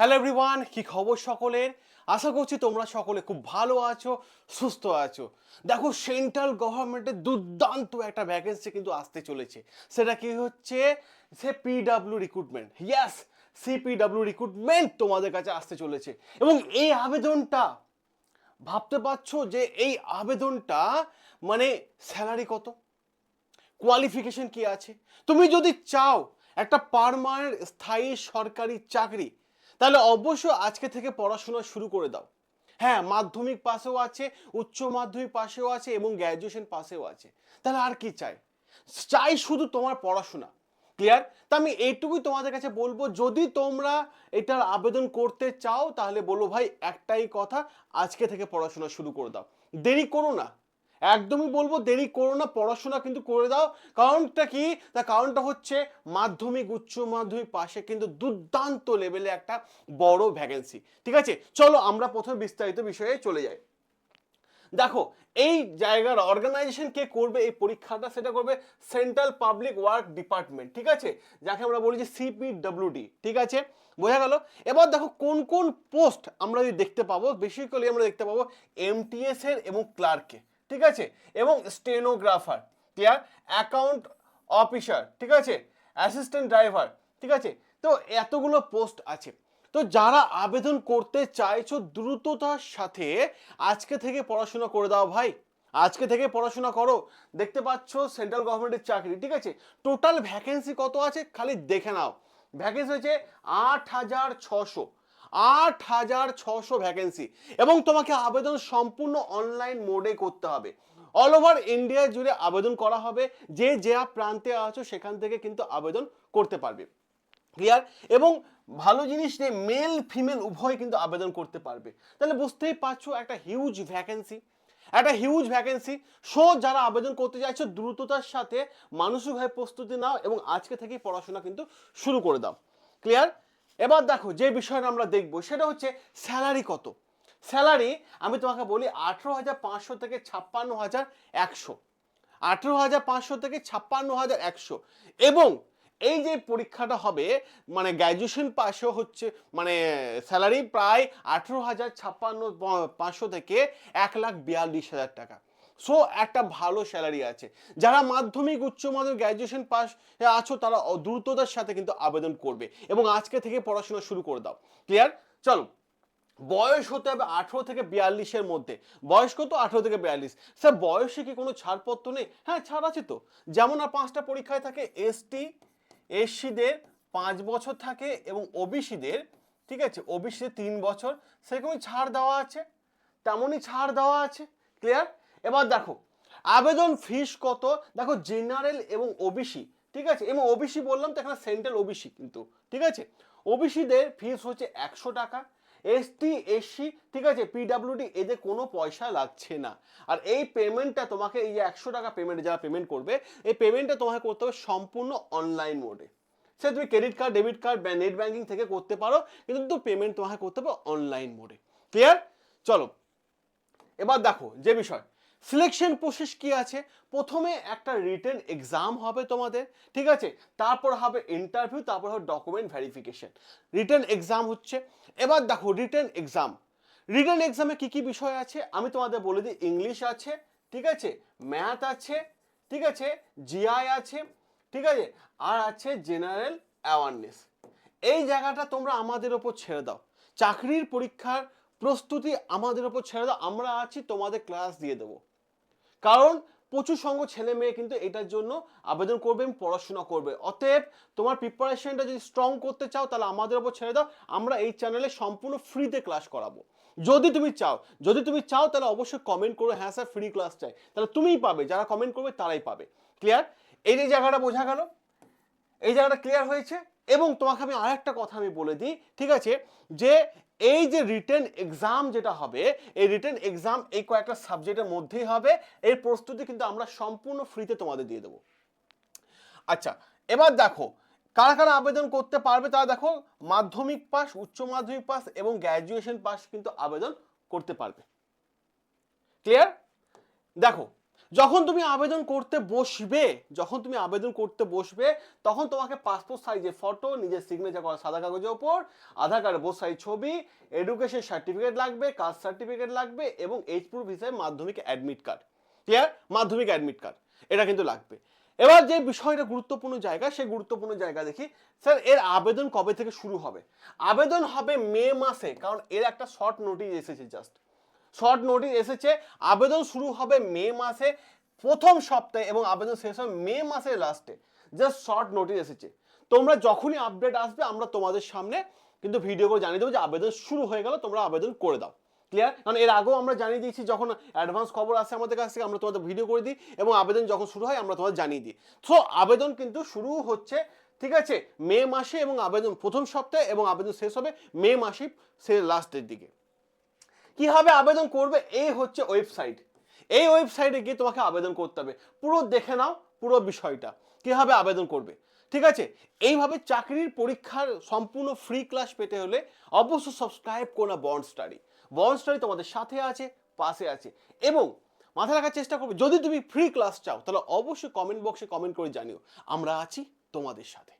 Hello everyone কি খবর সকলের? আশা করছি তোমরা সকলে খুব ভালো আছো, সুস্থ আছো। দেখো সেন্ট্রাল গভর্নমেন্টের দুর্দান্ত একটা ভ্যাকেন্সি কিন্তু আসতে চলেছে। সেটা কি হচ্ছে? সে PWD recruitment yes CPWD recruitment তোমাদের কাছে আসতে চলেছে। এবং এই আবেদনটা, ভাবতে পারছ যে এই আবেদনটা মানে স্যালারি কত? কোয়ালিফিকেশন কি আছে? তুমি যদি চাও একটা পারমানেন্ট স্থায়ী সরকারি চাকরি তাহলে অবশ্যই আজকে থেকে পড়াশোনা শুরু করে দাও। হ্যাঁ মাধ্যমিক পাশেও আছে, উচ্চ মাধ্যমিক পাশেও আছে এবং গ্র্যাজুয়েশন পাশেও আছে। তাহলে আর কি চাই? চাই শুধু তোমার পড়াশোনা। ক্লিয়ার তা আমি এইটুকুই তোমাদের কাছে বলব, যদি তোমরা এটার আবেদন করতে চাও, তাহলে বলো ভাই একটাই কথা, আজকে থেকে পড়াশোনা শুরু করে দাও। দেরি করো না। একদমই বলব দেরি করো না, পড়াশোনা কিন্তু করে দাও। কারণটা কি? তার কারণটা হচ্ছে মাধ্যমিক, উচ্চ মাধ্যমিক পাশে কিন্তু দুর্দান্ত লেভেলে একটা বড় ভ্যাকেন্সি ঠিক আছে? চলো আমরা প্রথমে বিস্তারিত বিষয়ে চলে যাই। দেখো, এই জায়গার অর্গানাইজেশন কে করবে, এই পরীক্ষাটা সেটা করবে সেন্ট্রাল পাবলিক ওয়ার্ক ডিপার্টমেন্ট ঠিক আছে? যাকে আমরা বলি যে সিপিডব্লিউডি ঠিক আছে? বোঝা গেল? এবার দেখো কোন কোন পোস্ট আমরা যদি দেখতে পাবো, বেসিক্যালি আমরা দেখতে পাবো এমটিএস এর এবং ক্লার্কে ঠিক আছে? এবং স্টেনোগ্রাফার ক্লিয়ার অ্যাকাউন্ট অফিসার ঠিক আছে? অ্যাসিস্ট্যান্ট ড্রাইভার ঠিক আছে? তো এতগুলো পোস্ট আছে। তো যারা আবেদন করতে চাইছো, দ্রুততার সাথে আজকে থেকে পড়াশোনা করে দাও ভাই। আজকে থেকে পড়াশোনা করো। দেখতে পাচ্ছ সেন্ট্রাল গভর্নমেন্টের চাকরি, ঠিক আছে? টোটাল ভ্যাকেন্সি কত আছে? খালি দেখে নাও। ভ্যাকেন্সি হয়েছে আট হাজার ছশো। আট হাজার ছশো ভ্যাকেন্সি এবং তোমাকে আবেদন সম্পূর্ণ অনলাইন মোডে করতে হবে। অল ওভার ইন্ডিয়া জুড়ে আবেদন করা হবে। যে যে প্রান্তে আছো সেখান থেকে কিন্তু আবেদন করতে পারবে। ক্লিয়ার এবং ভালো জিনিস যে মেল ফিমেল উভয় কিন্তু আবেদন করতে পারবে। তাহলে বুঝতেই পারছ একটা হিউজ ভ্যাকেন্সি একটা হিউজ ভ্যাকেন্সি সো যারা আবেদন করতে চাইছো, দ্রুততার সাথে, মানসিকভাবে প্রস্তুতি নাও এবং আজকে থেকেই পড়াশোনা কিন্তু শুরু করে দাও। ক্লিয়ার এবার দেখো যে বিষয়টা আমরা দেখব, সেটা হচ্ছে স্যালারি কত? স্যালারি আমি তোমাকে বলি আঠেরো হাজার পাঁচশো থেকে ছাপ্পান্ন হাজার একশো। আঠেরো হাজার পাঁচশো থেকে ছাপ্পান্ন হাজার একশো। এবং এই যে পরীক্ষাটা হবে মানে গ্র্যাজুয়েশন পাশেও হচ্ছে মানে স্যালারি প্রায় আঠেরো হাজার ছাপ্পান্ন পাঁচশো থেকে এক লাখ বিয়াল্লিশ হাজার টাকা। সো একটা ভালো স্যালারি আছে। যারা মাধ্যমিক, উচ্চ মাধ্যমিক গ্র্যাজুয়েশন পাস আছো, তারা দ্রুততার সাথে কিন্তু আবেদন করবে এবং আজকে থেকে পড়াশোনা শুরু করে দাও। ক্লিয়ার চলো। বয়স হতে হবে আঠেরো থেকে বিয়াল্লিশের মধ্যে। বয়স কত? আঠেরো থেকে বিয়াল্লিশ। স্যার, বয়সে কি কোনো ছাড়পত্র নেই? হ্যাঁ ছাড় আছে তো। যেমন আর পাঁচটা পরীক্ষায় থাকে এসটি এসসিদের পাঁচ বছর থাকে এবং ওবিসিদের ঠিক আছে? ওবিসিদের তিন বছর। সেরকমই ছাড় দেওয়া আছে। তেমনই ছাড় দেওয়া আছে। ক্লিয়ার এবার দেখো, আবেদন ফিস কত? দেখো জেনারেল এবং ওবিসি ঠিক আছে? এবং ওবিসি বললাম তো, এখানে সেন্ট্রাল ওবিসি কিন্তু, ঠিক আছে? ওবিসিদের ফিস হচ্ছে একশো টাকা এসটি এসসি ঠিক আছে? পিডাব্লিউডি এদের কোনো পয়সা লাগছে না। আর এই পেমেন্টটা তোমাকে, এই যে একশো টাকা পেমেন্ট যারা পেমেন্ট করবে, এই পেমেন্টটা তোমাকে করতে হবে সম্পূর্ণ অনলাইন মোডে সে তুমি credit card debit card net banking থেকে করতে পারো, কিন্তু পেমেন্ট তোমাকে করতে হবে অনলাইন মোডে ক্লিয়ার চলো, এবার দেখো, যে বিষয়। সিলেকশন প্রসেস কি আছে? প্রথমে একটা রিটেন এক্সাম হবে তোমাদের, ঠিক আছে? তারপর হবে ইন্টারভিউ তারপর হবে ডকুমেন্ট ভেরিফিকেশন রিটেন এক্সাম হচ্ছে, এবার দেখো রিটেন এক্সাম রিটেন এক্সামে কি কি বিষয় আছে? আমি তোমাদের বলে দিই ইংলিশ আছে, ঠিক আছে? ম্যাথ আছে, ঠিক আছে? জিআই আছে, ঠিক আছে? আর আছে জেনারেল অ্যাওয়ারনেস এই জায়গাটা তোমরা আমাদের ওপর ছেড়ে দাও। চাকরির পরীক্ষার প্রস্তুতি আমাদের ওপর ছেড়ে দাও, আমরা আছি, তোমাদের ক্লাস দিয়ে দেবো। কারণ প্রচুর সঙ্গ ছেলে মেয়ে কিন্তু এটার জন্য আবেদন করবে এবং পড়াশোনা করবে। অতএব তোমার প্রিপারেশনটা যদি স্ট্রং করতে চাও, তাহলে আমাদের ওপর ছেড়ে দাও, আমরা এই চ্যানেলে সম্পূর্ণ ফ্রিতে ক্লাস করাবো। যদি তুমি চাও, যদি তুমি চাও, তাহলে অবশ্যই কমেন্ট করো হ্যাঁ স্যার ফ্রি ক্লাস চাই। তাহলে তুমিই পাবে, যারা কমেন্ট করবে, তারাই পাবে। ক্লিয়ার এই যে জায়গাটা বোঝা গেল? এই জায়গাটা ক্লিয়ার হয়েছে? এবং তোমাকে আমি আরেকটা কথা আমি বলে দিই, ঠিক আছে? যে এই যে রিটেন এক্সাম যেটা হবে, এই রিটেন এক্সাম এই কয়েকটা সাবজেক্টের মধ্যেই হবে, এর প্রস্তুতি কিন্তু আমরা সম্পূর্ণ ফ্রিতে তোমাদের দিয়ে দেবো। আচ্ছা এবার দেখো, কারা কারা আবেদন করতে পারবে তারা দেখো, মাধ্যমিক পাস উচ্চ মাধ্যমিক পাস এবং গ্র্যাজুয়েশন পাস কিন্তু আবেদন করতে পারবে। ক্লিয়ার দেখো যখন তুমি আবেদন করতে বসবে, যখন তুমি আবেদন করতে বসবে, তখন তোমাকে পাসপোর্ট সাইজের ফটো নিজের সিগনেচার করা সাদা কাগজের ওপর আধার কার্ড বোস সাইজ ছবি এডুকেশন সার্টিফিকেট লাগবে কাস্ট সার্টিফিকেট লাগবে এবং এইচ প্রুফ হিসেবে Madhyamik admit card clear Madhyamik admit card এটা কিন্তু লাগবে। এবার যে বিষয়টা গুরুত্বপূর্ণ জায়গা, সেই গুরুত্বপূর্ণ জায়গা দেখি। স্যার, এর আবেদন কবে থেকে শুরু হবে? আবেদন হবে মে মাসে, কারণ এর একটা শর্ট নোটিশ এসেছে জাস্ট শর্ট নোটিশ এসেছে। আবেদন শুরু হবে মে মাসে, প্রথম সপ্তাহে এবং আবেদন শেষ হবে মে মাসের লাস্টে জাস্ট শর্ট নোটিশ এসেছে। তোমরা যখনই আপডেট আসবে, আমরা তোমাদের সামনে কিন্তু ভিডিও করে জানিয়ে দেবো যে আবেদন শুরু হয়ে গেল, তোমরা আবেদন করে দাও। ক্লিয়ার কারণ এর আগেও আমরা জানিয়ে দিয়েছি, যখন অ্যাডভান্স খবর আসে আমাদের কাছ থেকে, আমরা তোমাদের ভিডিও করে দিই এবং আবেদন যখন শুরু হয়, আমরা তোমাদের জানিয়ে দিই। সো আবেদন কিন্তু শুরু হচ্ছে, ঠিক আছে? মে মাসে এবং আবেদন প্রথম সপ্তাহে এবং আবেদন শেষ হবে মে মাসে সে লাস্টের দিকে। কীভাবে আবেদন করবে? এই হচ্ছে ওয়েবসাইট এই ওয়েবসাইটে গিয়ে তোমাকে আবেদন করতে হবে। পুরো দেখে নাও পুরো বিষয়টা। কীভাবে আবেদন করবে? ঠিক আছে? এইভাবে চাকরির পরীক্ষার সম্পূর্ণ ফ্রি ক্লাস পেতে হলে অবশ্যই সাবস্ক্রাইব করো বন্ড স্টাডি বন্ড স্টাডি তোমাদের সাথে আছে, পাশে আছে। এবং মাথায় রাখার চেষ্টা করবে, যদি তুমি ফ্রি ক্লাস চাও, তাহলে অবশ্যই কমেন্ট বক্সে কমেন্ট করে জানিও। আমরা আছি তোমাদের সাথে।